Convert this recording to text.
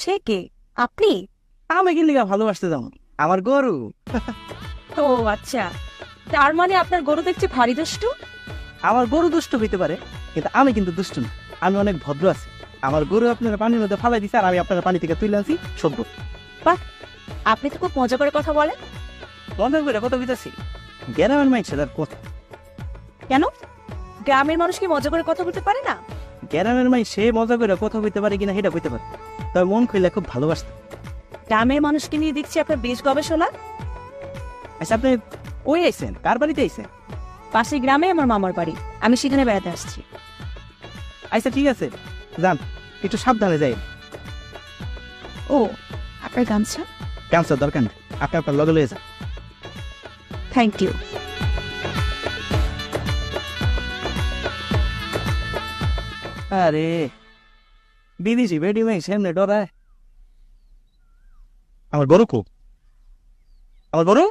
সে কে? আপনি? আমি কি লিগা ভালোবাসতে আমার গরু। ও আচ্ছা। তার মানে আপনার গরু দেখছি ভারী দুষ্টু? আমার গরু দুষ্ট হইতে পারে কিন্তু আমি কিন্তু দুষ্ট না। আমি অনেক ভদ্র আছি। আমার গরু আপনারা পানির মধ্যে ফালাই দিছে আর আমি আপনার পানি থেকে তুলে আনছি সভ্য আপনি তো খুব মজা করে কথা বলেন। মজা করে কথা বিতাছি গ্রামের মাইছে তার কথা। কেন? গ্রামের মানুষ কি মজা করে কথা বলতে পারে না? গ্রামের মাই সে মজা করে কথা কইতে পারে কিনা সেটা কইতে পারে। তবে মন খুইলে খুব ভালোবাসত। গ্রামের মানুষকে নিয়ে দেখছি আপনার বেশ গবেষণা। আচ্ছা আপনি ওই আইছেন? কার বাড়িতে আইছেন? পাশে গ্রামে আমার মামার বাড়ি। আমি সেখানে বেড়াতে আসছি। আচ্ছা ঠিক আছে। যান একটু সাবধানে যাই। ও আপনার গামছা? ক্যান্সার দরকার নেই। আপনি আপনার লগে লয়ে যান। Thank you. আরে বিদেশি বেডি মাই সামনে ডরায় আমার গরু খুব আমার গরু